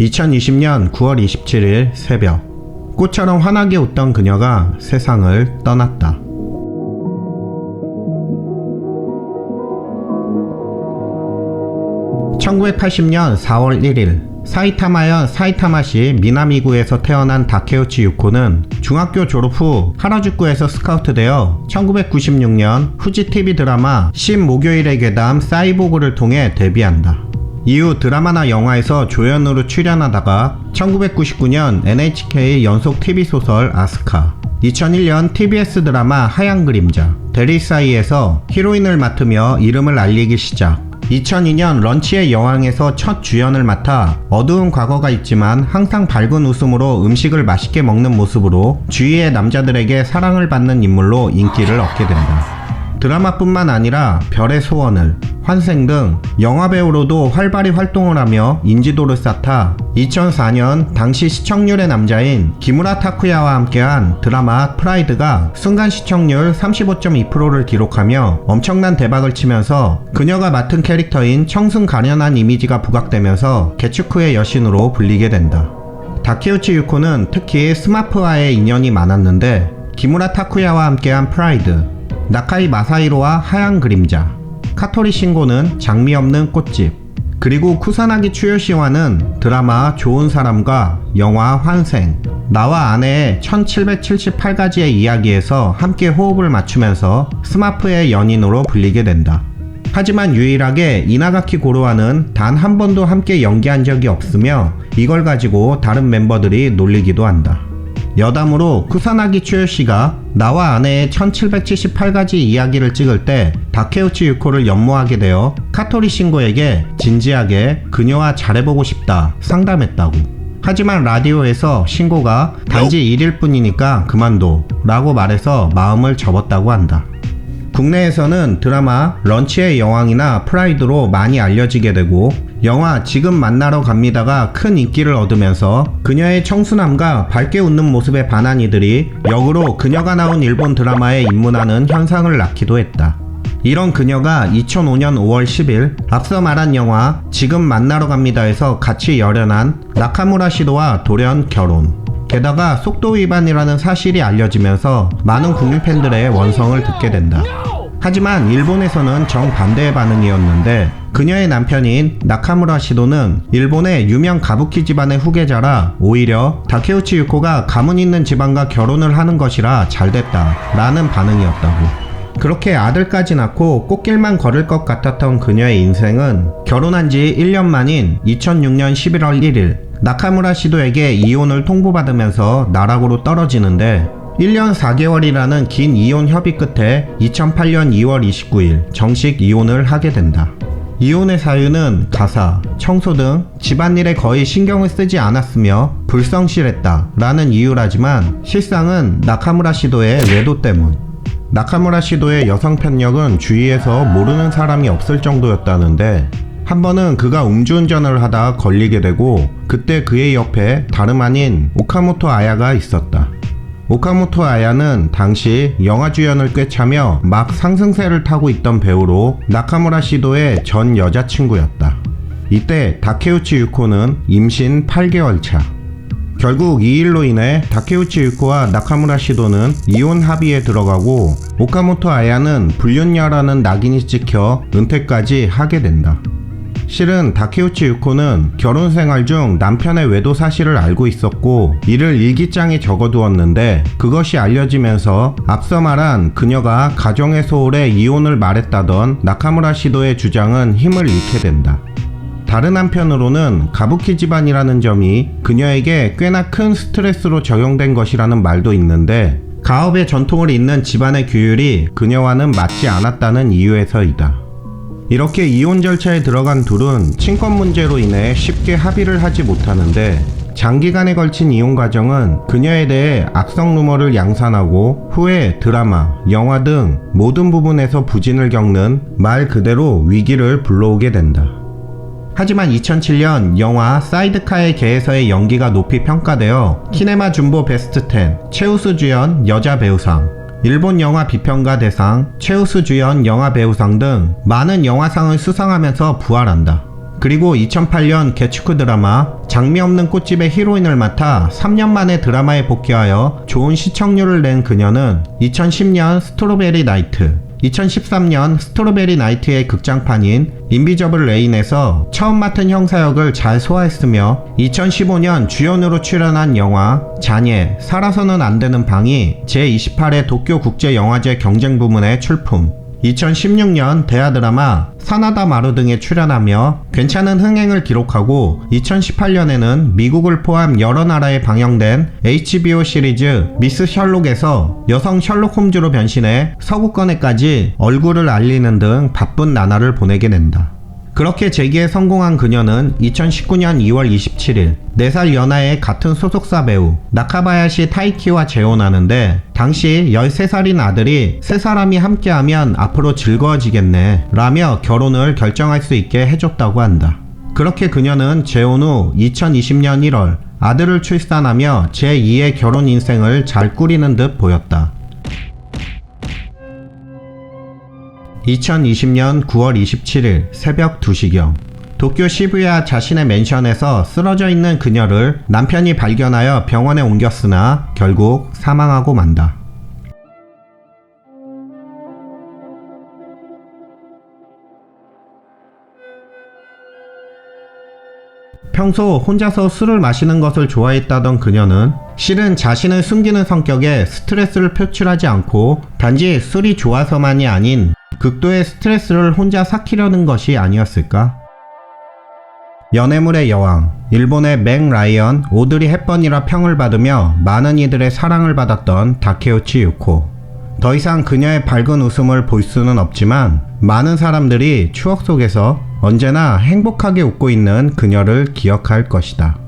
2020년 9월 27일 새벽 꽃처럼 환하게 웃던 그녀가 세상을 떠났다. (1980년 4월 1일) 사이타마현 사이타마시 미나미구에서 태어난 다케우치 유코는 중학교 졸업 후 하라주쿠에서 스카우트되어 1996년 후지 TV 드라마 신 목요일의 괴담 사이보그를 통해 데뷔한다. 이후 드라마나 영화에서 조연으로 출연하다가 1999년 NHK 연속 TV소설 아스카 2001년 TBS 드라마 하얀 그림자 데리사이에서 히로인을 맡으며 이름을 알리기 시작 2002년 런치의 여왕에서 첫 주연을 맡아 어두운 과거가 있지만 항상 밝은 웃음으로 음식을 맛있게 먹는 모습으로 주위의 남자들에게 사랑을 받는 인물로 인기를 얻게 된다. 드라마뿐만 아니라 별의 소원을, 환생 등 영화배우로도 활발히 활동을 하며 인지도를 쌓다 2004년 당시 시청률의 남자인 기무라 타쿠야와 함께한 드라마 프라이드가 순간 시청률 35.2%를 기록하며 엄청난 대박을 치면서 그녀가 맡은 캐릭터인 청순 가련한 이미지가 부각되면서 개츠쿠의 여신으로 불리게 된다. 다케우치 유코는 특히 스마프와의 인연이 많았는데 기무라 타쿠야와 함께한 프라이드, 나카이 마사히로와 하얀 그림자, 카토리 신고는 장미 없는 꽃집, 그리고 쿠사나기 추요시와는 드라마 좋은 사람과 영화 환생, 나와 아내의 1778가지의 이야기에서 함께 호흡을 맞추면서 스마프의 연인으로 불리게 된다. 하지만 유일하게 이나가키 고로와는 단 한 번도 함께 연기한 적이 없으며 이걸 가지고 다른 멤버들이 놀리기도 한다. 여담으로 쿠사나기 추요시가 나와 아내의 1778가지 이야기를 찍을 때 다케우치 유코를 연모하게 되어 카토리 신고에게 진지하게 그녀와 잘해보고 싶다 상담했다고. 하지만 라디오에서 신고가 단지 1일 뿐이니까 그만둬 라고 말해서 마음을 접었다고 한다. 국내에서는 드라마 런치의 여왕이나 프라이드로 많이 알려지게 되고 영화 지금 만나러 갑니다가 큰 인기를 얻으면서 그녀의 청순함과 밝게 웃는 모습에 반한 이들이 역으로 그녀가 나온 일본 드라마에 입문하는 현상을 낳기도 했다. 이런 그녀가 2005년 5월 10일 앞서 말한 영화 지금 만나러 갑니다에서 같이 열연한 나카무라 시도와 돌연 결혼. 게다가 속도 위반이라는 사실이 알려지면서 많은 국민 팬들의 원성을 듣게 된다. 하지만 일본에서는 정반대의 반응이었는데 그녀의 남편인 나카무라 시도는 일본의 유명 가부키 집안의 후계자라 오히려 다케우치 유코가 가문 있는 집안과 결혼을 하는 것이라 잘됐다 라는 반응이었다고. 그렇게 아들까지 낳고 꽃길만 걸을 것 같았던 그녀의 인생은 결혼한 지 1년 만인 2006년 11월 1일 나카무라 시도에게 이혼을 통보받으면서 나락으로 떨어지는데 1년 4개월이라는 긴 이혼 협의 끝에 2008년 2월 29일 정식 이혼을 하게 된다. 이혼의 사유는 가사, 청소 등 집안일에 거의 신경을 쓰지 않았으며 불성실했다 라는 이유라지만 실상은 나카무라 시도의 외도 때문. 나카무라 시도의 여성 편력은 주위에서 모르는 사람이 없을 정도였다는데 한 번은 그가 음주운전을 하다 걸리게 되고 그때 그의 옆에 다름 아닌 오카모토 아야가 있었다. 오카모토 아야는 당시 영화 주연을 꿰차며 막 상승세를 타고 있던 배우로 나카무라 시도의 전 여자친구였다. 이때 다케우치 유코는 임신 8개월 차. 결국 이 일로 인해 다케우치 유코와 나카무라 시도는 이혼 합의에 들어가고 오카모토 아야는 불륜녀라는 낙인이 찍혀 은퇴까지 하게 된다. 실은 다케우치 유코는 결혼 생활 중 남편의 외도 사실을 알고 있었고 이를 일기장에 적어두었는데 그것이 알려지면서 앞서 말한 그녀가 가정의 소홀에 이혼을 말했다던 나카무라 시도의 주장은 힘을 잃게 된다. 다른 한편으로는 가부키 집안이라는 점이 그녀에게 꽤나 큰 스트레스로 적용된 것이라는 말도 있는데 가업의 전통을 잇는 집안의 규율이 그녀와는 맞지 않았다는 이유에서이다. 이렇게 이혼 절차에 들어간 둘은 친권 문제로 인해 쉽게 합의를 하지 못하는데 장기간에 걸친 이혼 과정은 그녀에 대해 악성 루머를 양산하고 후에 드라마, 영화 등 모든 부분에서 부진을 겪는 말 그대로 위기를 불러오게 된다. 하지만 2007년 영화 사이드카의 개에서의 연기가 높이 평가되어 키네마 준보 베스트 10 최우수 주연 여자 배우상 일본 영화 비평가 대상 최우수 주연 영화 배우상 등 많은 영화상을 수상하면서 부활한다. 그리고 2008년 개츠쿠 드라마 장미 없는 꽃집의 히로인을 맡아 3년 만에 드라마에 복귀하여 좋은 시청률을 낸 그녀는 2010년 스트로베리 나이트, 2013년 스트로베리 나이트의 극장판인 인비저블 레인에서 처음 맡은 형사역을 잘 소화했으며 2015년 주연으로 출연한 영화 잔예 살아서는 안 되는 방이 제28회 도쿄 국제영화제 경쟁 부문에 출품 2016년 대하 드라마 사나다 마루 등에 출연하며 괜찮은 흥행을 기록하고 2018년에는 미국을 포함 여러 나라에 방영된 HBO 시리즈 미스 셜록에서 여성 셜록 홈즈로 변신해 서구권에까지 얼굴을 알리는 등 바쁜 나날을 보내게 된다. 그렇게 재기에 성공한 그녀는 2019년 2월 27일 4살 연하의 같은 소속사 배우 나카바야시 타이키와 재혼하는데 당시 13살인 아들이 세 사람이 함께하면 앞으로 즐거워지겠네 라며 결혼을 결정할 수 있게 해줬다고 한다. 그렇게 그녀는 재혼 후 2020년 1월 아들을 출산하며 제2의 결혼 인생을 잘 꾸리는 듯 보였다. 2020년 9월 27일 새벽 2시경 도쿄 시부야 자신의 맨션에서 쓰러져 있는 그녀를 남편이 발견하여 병원에 옮겼으나 결국 사망하고 만다. 평소 혼자서 술을 마시는 것을 좋아했다던 그녀는 실은 자신을 숨기는 성격에 스트레스를 표출하지 않고 단지 술이 좋아서만이 아닌 극도의 스트레스를 혼자 삭히려는 것이 아니었을까? 연애물의 여왕, 일본의 맥 라이언, 오드리 헵번이라 평을 받으며 많은 이들의 사랑을 받았던 다케우치 유코. 더 이상 그녀의 밝은 웃음을 볼 수는 없지만 많은 사람들이 추억 속에서 언제나 행복하게 웃고 있는 그녀를 기억할 것이다.